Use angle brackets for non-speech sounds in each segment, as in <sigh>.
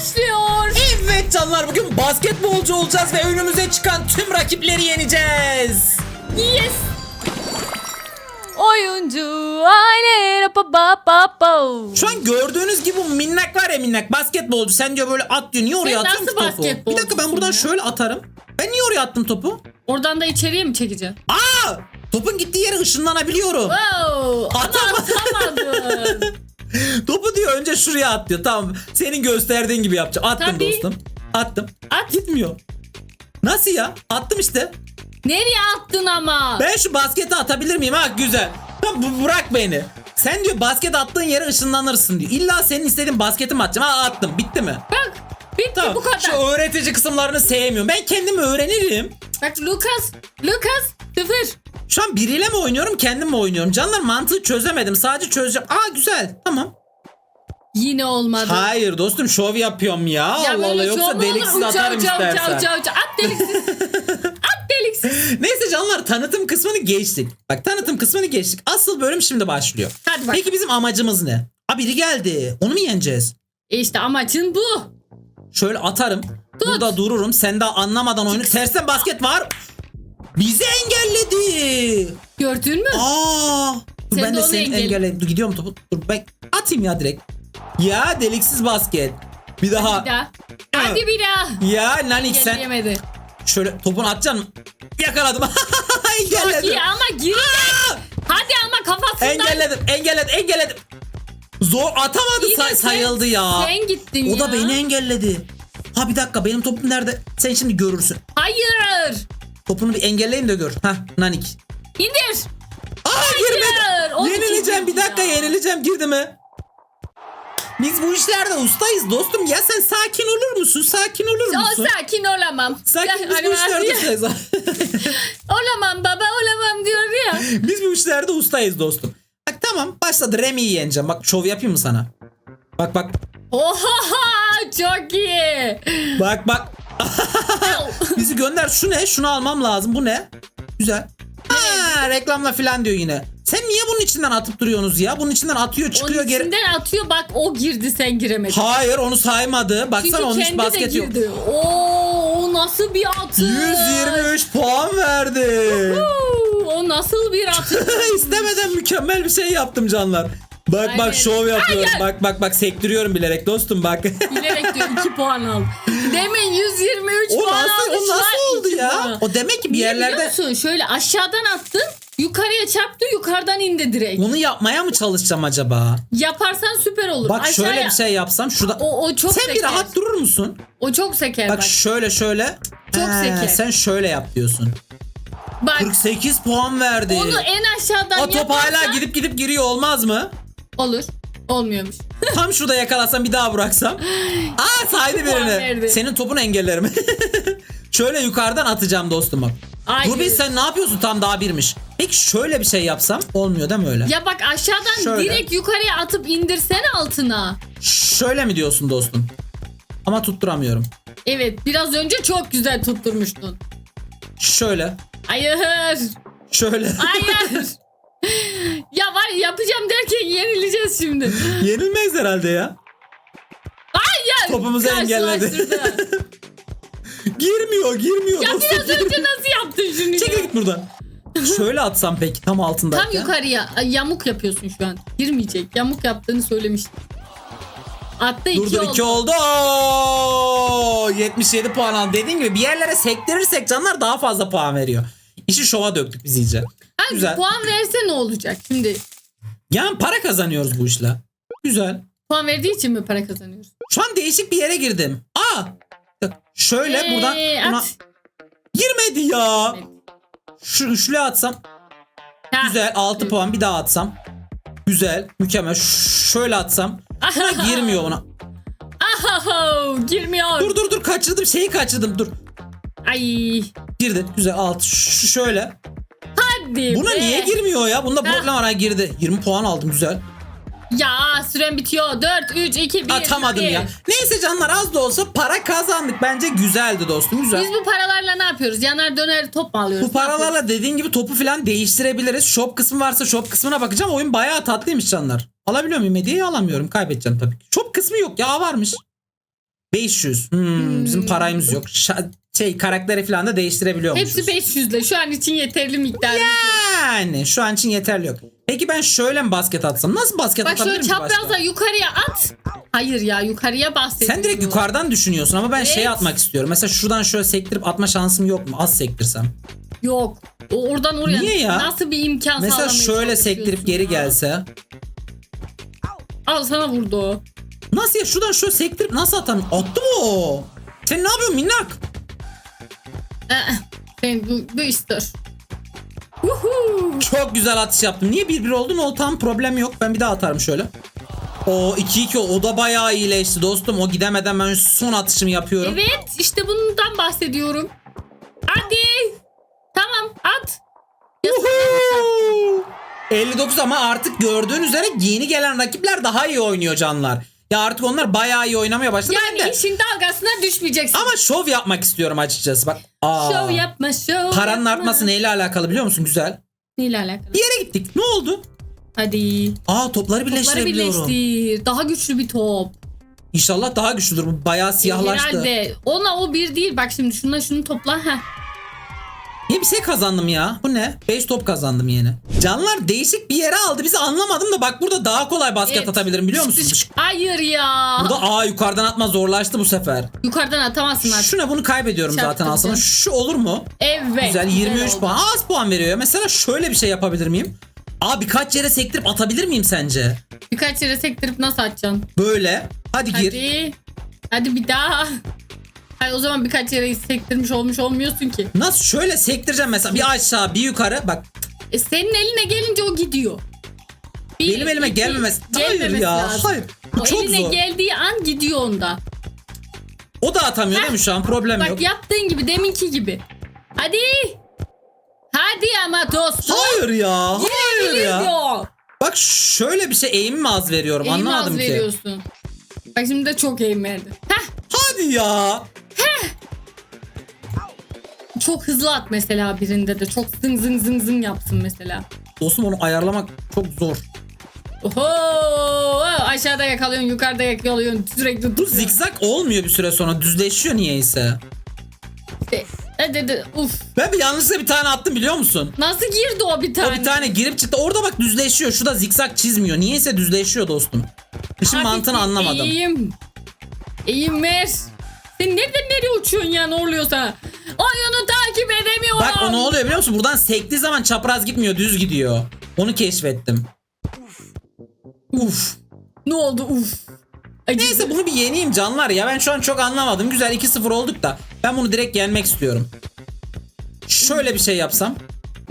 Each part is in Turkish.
başlıyor. Evet canlar bugün basketbolcu olacağız ve önümüze çıkan tüm rakipleri yeneceğiz. Yes. Oyuncu aile pa pa pa pa. Şu an gördüğünüz gibi bu minnak var ya minnak basketbolcu. Sen diyor böyle at diyor. Niye oraya Sen atıyorsun nasıl ki topu? Bir dakika ben basketbolcusun buradan ya? şöyle atarım. Ben niye oraya attım topu? Oradan da içeriye mi çekeceğim? Aa! Topun gittiği yere ışınlanabiliyorum. Wow. Ama Atamadım. atamadın. <laughs> <laughs> Topu diyor önce şuraya at diyor. Tamam senin gösterdiğin gibi yapacağım. Attım Tabii. dostum. Attım. At. Gitmiyor. Nasıl ya? Attım işte. Nereye attın ama? Ben şu basketi atabilir miyim? Ha güzel. Tamam bu- bırak beni. Sen diyor basket attığın yere ışınlanırsın diyor. İlla senin istediğin basketi mi atacağım? Ha attım. Bitti mi? Bak. Bitti Tamam. bu kadar. Şu öğretici kısımlarını sevmiyorum. Ben kendim öğrenirim. Bak Lucas. Lucas. Sıfır. Şu an biriyle mi oynuyorum kendim mi oynuyorum? Canlar mantığı çözemedim. Sadece çözeceğim. Aa güzel. Tamam. Yine olmadı. Hayır dostum şov yapıyorum ya. Ya Allah Allah yoksa deliksiz Uça, atarım uça, uça, istersen. uça, uça. At deliksiz. <laughs> At deliksiz. Neyse canlar tanıtım kısmını geçtik. Bak tanıtım kısmını geçtik. Asıl bölüm şimdi başlıyor. Hadi bak. Peki bizim amacımız ne? Aa biri geldi. Onu mu yeneceğiz? E İşte amacın bu. Şöyle atarım. Burada dururum. Sen daha anlamadan oyunu. Tersten basket var. Bizi engelledi. Gördün mü? Aa. Dur Sen ben de de onu seni engelle. engelledim. Dur gidiyorum topu. Dur ben atayım ya direkt. Ya deliksiz basket. Bir daha. Bir daha. Hadi bir daha. Ya Nanik sen Yemedi. şöyle topunu atacaksın. Yakaladım. <laughs> Çok engelledim. iyi ama girecek. Hadi ama kafasından. Engelledim. Engelledim. Engelledim. Zor atamadı say- sen- sayıldı ya. Sen gittin o da ya. beni engelledi. Ha bir dakika benim topum nerede? Sen şimdi görürsün. Hayır. Topunu bir engelleyeyim de gör. Hah Nanik. İndir. Aa girmedi. Onu Yenileceğim bir dakika ya. yenileceğim girdi mi? Biz bu işlerde ustayız dostum. Ya sen sakin olur musun? Sakin olur O musun? sakin olamam. Sakin biz bu işlerde ustayız. <laughs> Olamam baba olamam diyor ya. <laughs> biz bu işlerde ustayız dostum. Bak tamam başladı Remy'yi yeneceğim. Bak şov yapayım mı sana? Bak bak. Oha çok iyi. Bak bak. Bizi gönder. Şu ne? Şunu almam lazım. Bu ne? Güzel. Ha, reklamla falan diyor yine. Sen niye bunun içinden atıp duruyorsunuz ya? Bunun içinden atıyor çıkıyor Onun geri. içinden atıyor bak o girdi sen giremedin. Hayır onu saymadı. Baksana Çünkü onun hiç kendi basket de yok. girdi. Oo o nasıl bir atış. 123 puan verdi. Oo, O nasıl bir atış. <laughs> İstemeden mükemmel bir şey yaptım canlar. Bak bak Aynen. şov yapıyorum. Hayır. Bak bak bak sektiriyorum bilerek dostum bak. <laughs> Bilerek diyor 2 puan al. Demin 123 o puan nasıl aldı. o nasıl oldu ya? puan. O demek ki bir Niye biliyor yerlerde musun? Şöyle aşağıdan attın yukarıya çarptı yukarıdan indi direkt. onu yapmaya mı çalışacağım acaba? Yaparsan süper olur. Bak şöyle Aşağıya- bir şey yapsam şurada. O, o çok Sen seker. bir rahat durur musun? O çok seker Bak bak. şöyle şöyle. Çok He, zeki. Sen şöyle yap diyorsun. Bak 48 puan verdi. onu en aşağıdan o top yaparsan hala gidip gidip giriyor olmaz mı? Olur. Olmuyormuş. <laughs> Tam şurada yakalasam bir daha bıraksam. Aa saydı birini. Senin topunu engellerim. <laughs> şöyle yukarıdan atacağım dostum bak. Ay, bir sen ne yapıyorsun tam daha birmiş. Peki şöyle bir şey yapsam olmuyor değil mi öyle? Ya bak aşağıdan Şöyle. direkt yukarıya atıp indirsene altına. Şöyle mi diyorsun dostum? Ama tutturamıyorum. Evet biraz önce çok güzel tutturmuştun. Şöyle. Hayır. Şöyle. Hayır. <laughs> ya var ya, yapacağım derken yenileceğiz şimdi. Yenilmeyiz herhalde ya. Hayır. Topumuzu engelledi. <laughs> Girmiyor, girmiyor. ya dostum, biraz önce girmiyor. nasıl yaptın şunu Çekil ya? git buradan. Şöyle atsam peki tam altındayken. Tam yukarıya. Ay, Yamuk yapıyorsun şu an. Girmeyecek. Yamuk yaptığını söylemiştim. Attı Dur iki dur oldu. 2 oldu. Oo, 77 puan aldı. Dediğim gibi bir yerlere sektirirsek canlar daha fazla puan veriyor. İşi şova döktük biz iyice. Güzel. Puan verse ne olacak şimdi? Yani para kazanıyoruz bu işle. Güzel. Puan verdiği için mi para kazanıyoruz? Şu an değişik bir yere girdim. Aa! Şöyle Ee, buradan buna... at. girmedi ya. Evet. Şu üçlü atsam. Ha. Güzel 6 puan bir daha atsam. Güzel mükemmel. Ş- Şöyle atsam. Buna girmiyor ona. Ahaho, girmiyor. Dur dur dur kaçırdım şeyi kaçırdım dur. Ay. Girdi güzel 6 şöyle. Hadi Buna be. niye girmiyor ya? Bunda Ha. problem var ha girdi. 20 puan aldım güzel. Ya süren bitiyor. 4, 3, 2, 1. Atamadım ya. Neyse canlar az da olsa para kazandık. Bence güzeldi dostum güzel. Biz bu paralarla ne yapıyoruz? Yanar döner top mu alıyoruz? Bu paralarla dediğin gibi topu falan değiştirebiliriz. Shop kısmı varsa shop kısmına bakacağım. Oyun bayağı tatlıymış canlar. Alabiliyor muyum? Hediyeyi alamıyorum. Kaybedeceğim tabii ki. Shop kısmı yok ya varmış. 500. Hmm, bizim parayımız yok. Şa- şey karakteri falan da değiştirebiliyormuşuz. Hepsi 500 ile. Şu an için yeterli miktar. Yani şu an için yeterli yok. Peki ben şöyle mi basket atsam? Nasıl basket Bak şöyle atabilirim ki başka? çaprazla yukarıya at. Hayır ya yukarıya bahsediyorum. Sen direkt yukarıdan düşünüyorsun ama ben şey Evet. atmak istiyorum. Mesela şuradan şöyle sektirip atma şansım yok mu? Az sektirsem. Yok. O oradan oraya Niye ya? nasıl bir imkan Mesela sağlamaya şöyle çalışıyorsun sektirip geri ya? gelse. Al sana vurdu o. Nasıl ya? Şuradan şöyle sektirip nasıl atarım? Attı mı o? Sen ne yapıyorsun minnak? Ee, Sen bu, bu iştir. Uhu. Çok güzel atış yaptım. Niye 1-1 oldun? O tam problem yok. Ben bir daha atarım şöyle. O 2-2 o da bayağı iyileşti dostum. O gidemeden ben son atışımı yapıyorum. Evet işte bundan bahsediyorum. Hadi. Tamam at. Uhu! 59 ama artık gördüğün üzere yeni gelen rakipler daha iyi oynuyor canlar. Ya artık onlar bayağı iyi oynamaya başladı. Ben yani de- işin dalgasına düşmeyeceksin. Ama şov yapmak istiyorum açıkçası. Bak. Aa, Şov yapma şov Paranın yapma. artması neyle alakalı biliyor musun? Güzel. Neyle alakalı? Bir yere gittik. Ne oldu? Hadi. Aa topları Topları birleştirebiliyorum. birleştir. Daha güçlü bir top. İnşallah daha güçlüdür. Bu bayağı siyahlaştı. Herhalde. Ona o bir değil. Bak şimdi şuna şunu topla. Heh. Niye bir şey kazandım ya? Bu ne? 5 top kazandım yeni. Canlar değişik bir yere aldı. Bizi anlamadım da bak burada daha kolay basket Evet. atabilirim biliyor musun? <laughs> Hayır ya. Burada aa yukarıdan atma zorlaştı bu sefer. Yukarıdan atamazsın artık. Şuna bunu kaybediyorum zaten Çarptıracağım. aslında. Şu olur mu? Evet. Güzel 23 oldu. puan. Az puan veriyor ya. Mesela şöyle bir şey yapabilir miyim? Aa birkaç yere sektirip atabilir miyim sence? Birkaç yere sektirip nasıl atacaksın? Böyle. Hadi gir. Hadi. Hadi bir daha. Hayır o zaman birkaç yere sektirmiş olmuş olmuyorsun ki. Nasıl şöyle sektireceğim mesela bir aşağı bir yukarı. Bak E senin eline gelince o gidiyor. Bir, benim elime iki, gelmemesi. Hayır gelmemesi ya. lazım. Hayır. Bu O çok eline zor. geldiği an gidiyor onda. O da atamıyor değil mi şu an? Problem Bak yok. yaptığın gibi deminki gibi. Hadi. Hadi ama dostum. Hayır ya. Hayır ya. Biliyor. Bak şöyle bir şey eğim mi az veriyorum Eğim anlamadım az ki. veriyorsun. Bak şimdi de çok eğim verdi. Heh. Hadi ya. Çok hızlı at mesela birinde de. Çok zıng zıng zıng zıng yapsın mesela. Dostum onu ayarlamak çok zor. Oho! Aşağıda yakalıyorsun, yukarıda yakalıyorsun. Sürekli Bu zikzak olmuyor bir süre sonra düzleşiyor niyeyse. Hadi hadi. Uf. Ben bir yanlışlıkla bir tane attım biliyor musun? Nasıl girdi o bir tane? O bir tane girip çıktı. Orada bak düzleşiyor. Şu da zikzak çizmiyor. Niyeyse düzleşiyor dostum. İşin Hadi mantığını anlamadım. Eğim. Eğim ver. Sen nereden nereye uçuyorsun ya ne oluyor sana? Oyunu takip edemiyorum. Bak o ne oluyor biliyor musun? Buradan sektiği zaman çapraz gitmiyor düz gidiyor. Onu keşfettim. Uf. Ne oldu uf. Ay, Neyse bunu bir yeneyim canlar ya. Ben şu an çok anlamadım. Güzel 2-0 olduk da. Ben bunu direkt yenmek istiyorum. Şöyle bir şey yapsam.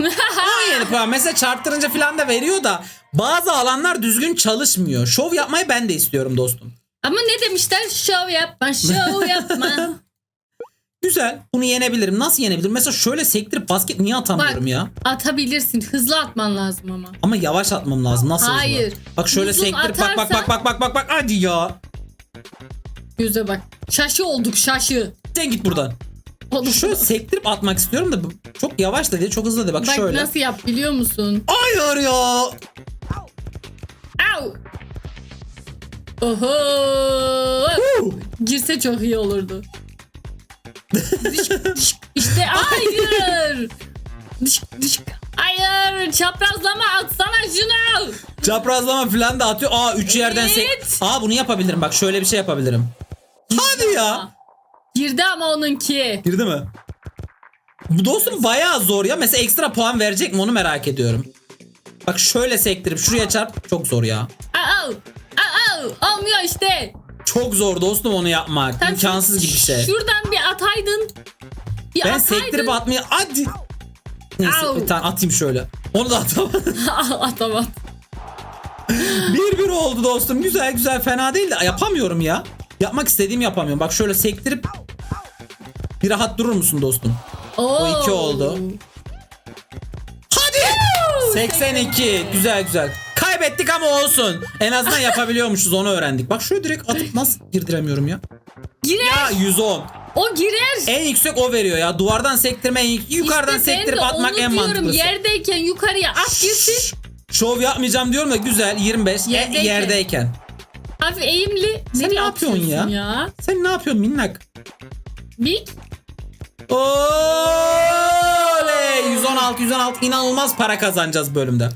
<laughs> 17 puan. Mesela çarptırınca falan da veriyor da bazı alanlar düzgün çalışmıyor. Şov yapmayı ben de istiyorum dostum. Ama ne demişler? Şov yapma, şov <laughs> yapma. Güzel. Bunu yenebilirim. Nasıl yenebilirim? Mesela şöyle sektirip basket niye atamıyorum Bak. ya? Atabilirsin. Hızlı atman lazım ama. Ama yavaş atmam lazım. Nasıl hızlı? Hayır. Bak şöyle Uzun sektirip bak bak atarsan- bak bak bak bak bak hadi ya. Göze bak. Şaşı olduk şaşı. Sen git buradan. Oğlum, Şöyle sektirip atmak istiyorum da çok yavaş da değil çok hızlı da bak, Bak şöyle. nasıl yap biliyor musun? Hayır ya. Oho. Girse çok iyi olurdu. <laughs> İşte hayır. Dış, dış, hayır. Çaprazlama atsana şunu. Çaprazlama falan da atıyor. Aa üç yerden sek. Aa bunu yapabilirim bak şöyle bir şey yapabilirim. Hadi ya. Girdi ama onunki. Girdi mi? Bu dostum bayağı zor ya. Mesela ekstra puan verecek mi onu merak ediyorum. Bak şöyle sektirip şuraya çarp çok zor ya. Au. Olmuyor işte. Çok zor dostum onu yapmak. Sen İmkansız gibi bir şey. Şuradan bir ataydın. Bir Ben ataydın. sektirip atmayı hadi. Neyse Au. bir tane atayım şöyle. Onu da atamadım. <laughs> Atamam. bir bir oldu dostum. Güzel güzel fena değil de yapamıyorum ya. Yapmak istediğimi yapamıyorum. Bak şöyle sektirip bir rahat durur musun dostum? Oo. iki oldu. Hadi. 82. Güzel güzel. Kaybettik ama olsun. En azından yapabiliyormuşuz onu öğrendik. Bak şöyle direkt atıp nasıl girdiremiyorum ya? Girer. Ya 110. O girer. En yüksek o veriyor ya. Duvardan sektirme en yük- yukarıdan İşte ben sektirip atmak onu en diyorum. mantıklısı. Yerdeyken yukarıya at girsin. Şov yapmayacağım diyorum da güzel 25 E, Yerdeyken. yerdeyken. hafif eğimli. Sen Nereye ne yapıyorsun atıyorsun ya? ya? Sen ne yapıyorsun minnak? Big. Oley! 116 116 inanılmaz para kazanacağız bölümde.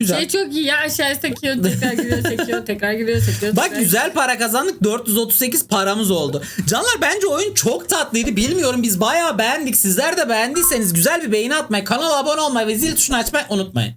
Güzel. Şey çok iyi ya aşağı sekiyor tekrar giriyor sekiyor tekrar giriyor sekiyor. Bak tekrar- güzel para kazandık 438 paramız oldu. Canlar bence oyun çok tatlıydı. Bilmiyorum biz bayağı beğendik. Sizler de beğendiyseniz güzel bir beğeni atmayı, kanala abone olmayı ve zil tuşunu açmayı unutmayın.